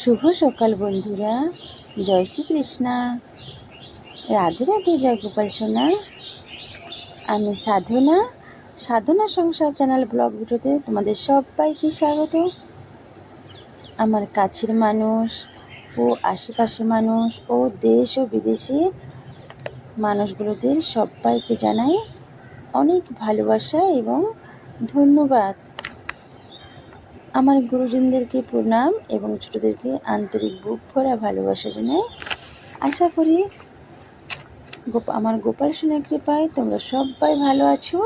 শুভ সকাল বন্ধুরা। জয় শ্রীকৃষ্ণা। রাধে রাধে, জয় গোপাল সোনা। আমি সাধনা। সাধনা সংসার চ্যানেল ব্লগ ভিডিওতে তোমাদের সবাইকে স্বাগত। আমার কাছের মানুষ ও আশেপাশের মানুষ ও দেশ ও বিদেশে মানুষগুলোদের সবাইকে জানাই অনেক ভালোবাসা এবং ধন্যবাদ। আমার গুরুজনদেরকে প্রণাম এবং ছোটোদেরকে আন্তরিক বুক ভরা ভালোবাসা জানাই। আশা করি আমার গোপাল সোনার কৃপায় তোমরা সবাই ভালো আছো,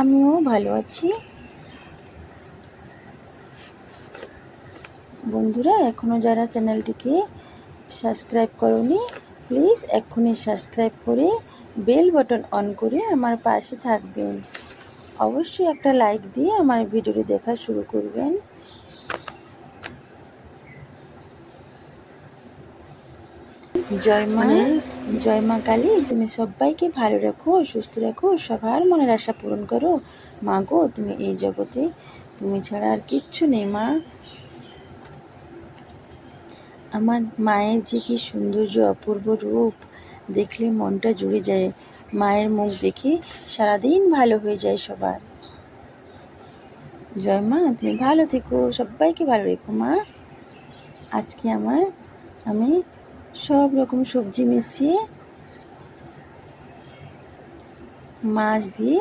আমিও ভালো আছি। বন্ধুরা এখনও যারা চ্যানেলটিকে সাবস্ক্রাইব করনি, প্লিজ এক্ষুনি সাবস্ক্রাইব করে বেল বাটন অন করে আমার পাশে থাকবেন। অবশ্যই একটা লাইক দিয়ে আমার ভিডিওটি দেখা শুরু করবেন। জয় মা জয় মা কালী তুমি সবাইকে ভালো রাখো সুস্থ রাখো সবার মনের আশা পূরণ করো। মা গো তুমি এই জগতে তুমি ছাড়া আর কিচ্ছু নেই মা। আমার মায়ের যে কি সৌন্দর্য অপূর্ব রূপ দেখলে মনটা জুড়ে যায়। মায়ের মুখ দেখে সারাদিন ভালো হয়ে যায় সবার। জয় মা তুমি ভালো থেকো সবাইকে ভালো রেখো মা। আজকে আমার আমি সব রকম সবজি মিশিয়ে মাছ দিয়ে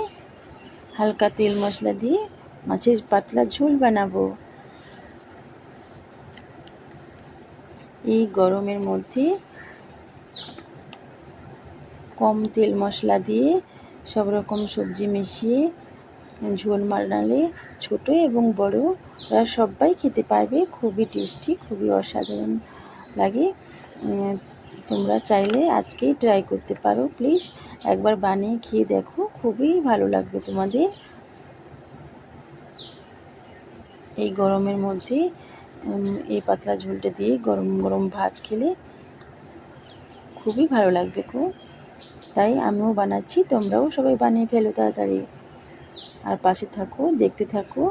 হালকা তেল মশলা দিয়ে মাছের পাতলা ঝোল বানাবো। এই গরমের মধ্যে কম তেল মশলা দিয়ে সব রকম সবজি মিশিয়ে ঝোল বানালে ছোট এবং বড়, ওরা সবাই খেতে পারবে, খুবই টেস্টি, খুবই অসাধারণ লাগে। তোমরা চাইলে আজকেই ট্রাই করতে পারো। প্লিজ একবার বানিয়ে খেয়ে দেখো, খুবই ভালো লাগবে তোমাদের। এই গরমের মধ্যে এই পাতলা ঝোলটা দিয়ে গরম গরম ভাত খেলে খুবই ভালো লাগবে খুব তাই আমিও বানাচ্ছি, তোমরাও সবাই বানিয়ে ফেলো তাড়াতাড়ি। আর পাশে থাকো, দেখতে থাকো।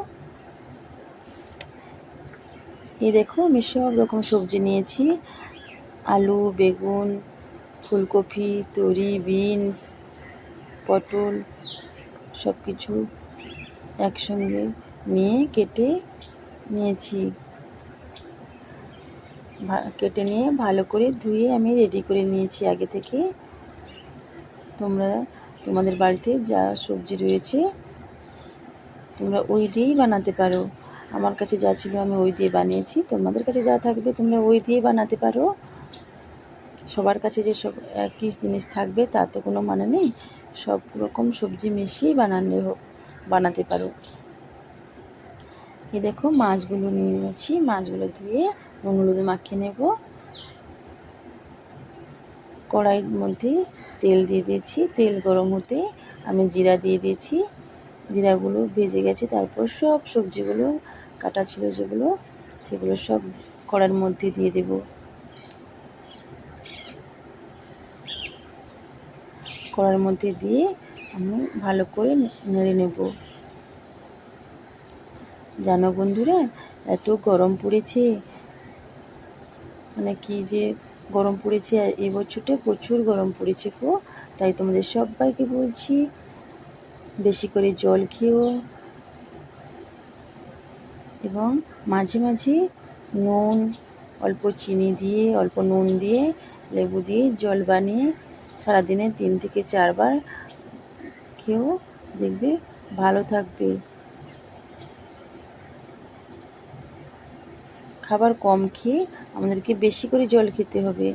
এই দেখো, আমি সব রকম সবজি নিয়েছি। আলু, বেগুন, ফুলকপি, তরি, বিনস, পটল সব কিছু একসঙ্গে নিয়ে কেটে নিয়েছি। কেটে নিয়ে ভালো করে ধুয়ে আমি রেডি করে নিয়েছি আগে থেকে। তোমরা, তোমাদের বাড়িতে যা সবজি রয়েছে, তোমরা ওই দিয়েই বানাতে পারো। আমার কাছে যা ছিল আমি ওই দিয়ে বানিয়েছি, তোমাদের কাছে যা থাকবে তোমরা ওই দিয়ে বানাতে পারো। সবার কাছে যে সব একই জিনিস থাকবে তা তো কোনো মানে নেই। সব রকম সবজি মিশিয়ে বানালে হোক বানাতে পারো। এই দেখো মাছগুলো নিয়ে নিয়েছি। মাছগুলো ধুয়ে নুন মাখিয়ে নেব। কড়াইয়ের মধ্যে তেল দিয়ে দিয়েছি। তেল গরম হতে আমি জিরা দিয়ে দিয়েছি। জিরাগুলো ভেজে গেছে, তারপর সব সবজিগুলো কাটা ছিল যেগুলো, সেগুলো সব কড়ার মধ্যে দিয়ে দেব। কড়ার মধ্যে দিয়ে আমি ভালো করে নেড়ে নেব। জানো বন্ধুরা, এত গরম পড়েছে। মানে কি যে গরম পড়েছে এই বছরটা প্রচুর গরম পড়েছে গো। তাই তোমাদের সবাইকে বলছি, বেশি করে জল খেও। এবং মাঝে মাঝে নুন, অল্প চিনি দিয়ে, অল্প নুন দিয়ে, লেবু দিয়ে জল বানিয়ে সারাদিনে তিন থেকে চারবার খেয়েও দেখবে ভালো থাকবে। খাবার কম খেয়ে আমাদেরকে বেশি করে জল খেতে হবে।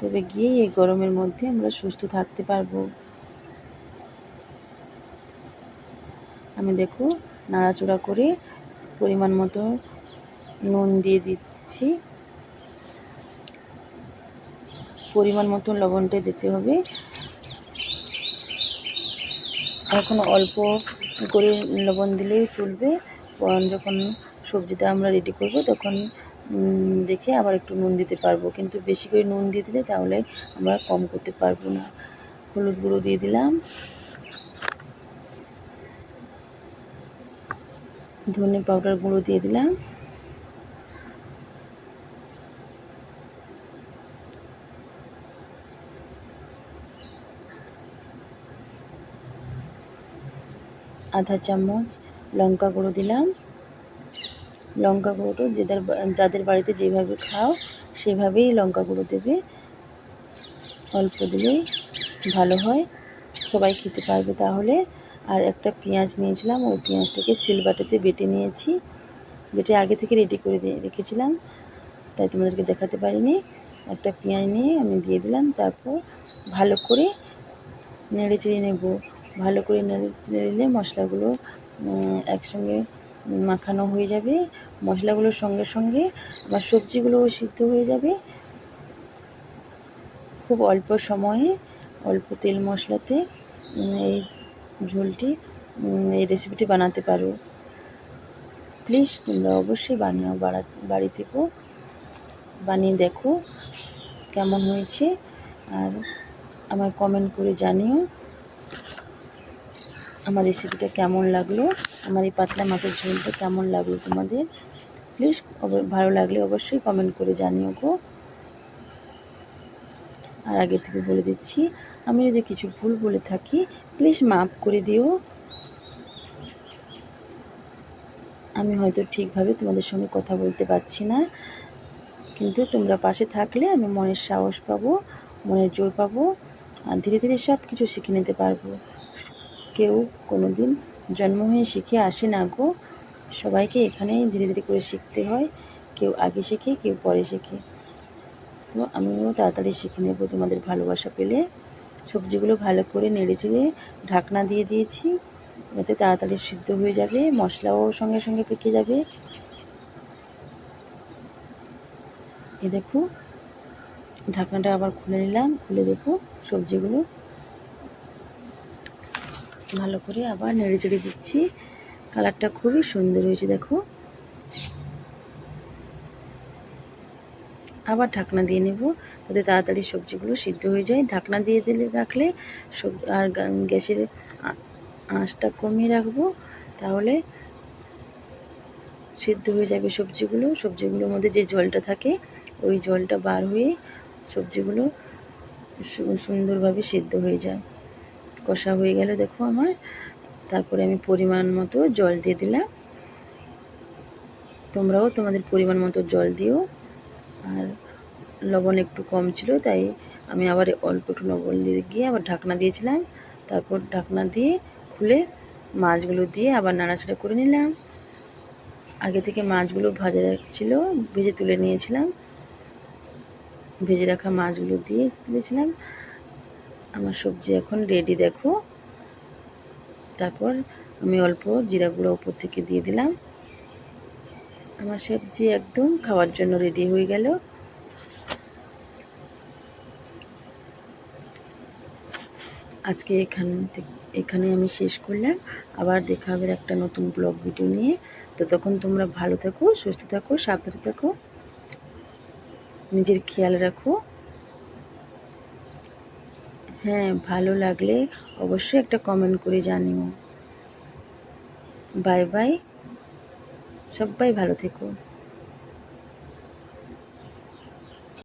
তবে গিয়ে এই গরমের মধ্যে আমরা সুস্থ থাকতে পারব। আমি দেখো নাড়াচড়া করে পরিমাণ মতো নুন দিয়ে দিচ্ছি। পরিমাণ মতন লবণটা দিতে হবে। এখন অল্প করে লবণ দিলেই চলবে। যখন সবজিটা আমরা রেডি করব, তখন দেখে আবার একটু নুন দিতে পারব। কিন্তু বেশি করে নুন দিয়ে দিলে তাহলে আমরা কম করতে পারব না। হলুদ গুঁড়ো দিয়ে দিলাম। ধনে পাউডার গুঁড়ো দিয়ে দিলাম। আধা চামচ লঙ্কা গুঁড়ো দিলাম। লঙ্কা গুঁড়োটা যাদের যাদের বাড়িতে যেভাবে খাও সেভাবেই লঙ্কা গুঁড়ো দেবে। অল্প দিলেই ভালো হয়। সবাই খেতে পারবে তাহলে। আর একটা পেঁয়াজ নিয়েছিলাম, ওই পেঁয়াজটাকে সিলবাটাতে বেটে নিয়েছি। বেটে আগে থেকে রেডি করে দিয়ে রেখেছিলাম, তাই তোমাদেরকে দেখাতে পারিনি। একটা পেঁয়াজ নিয়ে আমি দিয়ে দিলাম, তারপর ভালো করে নেড়ে চেড়ে নেব। ভালো করে নেড়ে নিলে মশলাগুলো একসঙ্গে মাখানো হয়ে যাবে। মশলাগুলোর সঙ্গে সঙ্গে আমার সবজিগুলোও সিদ্ধ হয়ে যাবে। খুব অল্প সময়ে অল্প তেল মশলাতে এই ঝোলটি এই রেসিপিটি বানাতে পারো। প্লিজ তোমরা অবশ্যই বানাও, বাড়া থেকেও বানিয়ে দেখো কেমন হয়েছে। আর আমার কমেন্ট করে জানিও। আমার রেসিপিটা কেমন লাগল? আমার এই পাতলা মাছের ঝোলটা কেমন লাগল তোমাদের? প্লিজ ভালো লাগলে অবশ্যই কমেন্ট করে জানিও গো। আর আগে থেকে বলে দিচ্ছি, আমি যদি কিছু ভুল বলে থাকি প্লিজ মাফ করে দিও। আমি হয়তো ঠিকভাবে তোমাদের সঙ্গে কথা বলতে পারছি না, কিন্তু তোমরা পাশে থাকলে আমি মনের সাহস পাবো, মনের জোর পাবো, আর ধীরে ধীরে সব কিছু শিখে নিতে পারব। কেউ কোনো দিন জন্ম হয়ে শিখে আসে না গো। সবাইকে এখানেই ধীরে ধীরে করে শিখতে হয়। কেউ আগে শেখে, কেউ পরে শেখে। তো আমিও তাড়াতাড়ি শিখে নেব তোমাদের ভালোবাসা পেলে। সবজিগুলো ভালো করে নেড়ে চেড়ে ঢাকনা দিয়ে দিয়েছি। যাতে তাড়াতাড়ি সিদ্ধ হয়ে যাবে, মশলাও সঙ্গে সঙ্গে পেকে যাবে। এ দেখো, ঢাকনাটা আবার খুলে নিলাম। খুলে দেখো সবজিগুলো ভালো করে আবার নেড়ে চেড়ে দিচ্ছি। কালারটা খুবই সুন্দর হয়েছে, দেখো। আবার ঢাকনা দিয়ে নেব যাতে তাড়াতাড়ি সবজিগুলো সিদ্ধ হয়ে যায়। ঢাকনা দিয়ে দিলে রাখলে সব, আর গ্যাসের আঁচটা কমিয়ে রাখব, তাহলে সিদ্ধ হয়ে যাবে সবজিগুলো। সবজিগুলোর মধ্যে যে জলটা থাকে, ওই জলটা বার হয়ে সবজিগুলো সুন্দরভাবে সিদ্ধ হয়ে যায়। কষা হয়ে গেল, দেখো আমার। তারপরে আমি পরিমাণ মতো জল দিয়ে দিলাম। তোমরাও তোমাদের পরিমাণ মতো জল দিও। আর লবণ একটু কম ছিল, তাই আমি আবার অল্প একটু লবণ দিয়ে গিয়ে আবার ঢাকনা দিয়েছিলাম। তারপর ঢাকনা দিয়ে খুলে মাছগুলো দিয়ে আবার নাড়াচাড়া করে নিলাম। আগে থেকে মাছগুলো ভাজা ছিল, ভেজে তুলে নিয়েছিলাম। ভেজে রাখা মাছগুলো দিয়ে দিয়েছিলাম। আমার সবজি এখন রেডি দেখো। তারপর আমি অল্প জিরা গুঁড়ো উপর থেকে দিয়ে দিলাম। আমার সবজি একদম খাওয়ার জন্য রেডি হয়ে গেল। আজকে এখান থেকে এখানে আমি শেষ করলাম। আবার দেখা হবে একটা নতুন ব্লগ ভিডিও নিয়ে। তো তখন তোমরা ভালো থাকো, সুস্থ থাকো, সাবধানে থাকো। নিজের খেয়াল রাখো। হ্যাঁ ভালো লাগলে অবশ্যই একটা কমেন্ট করে জানিও। বাই বাই সবাই ভালো থেকো।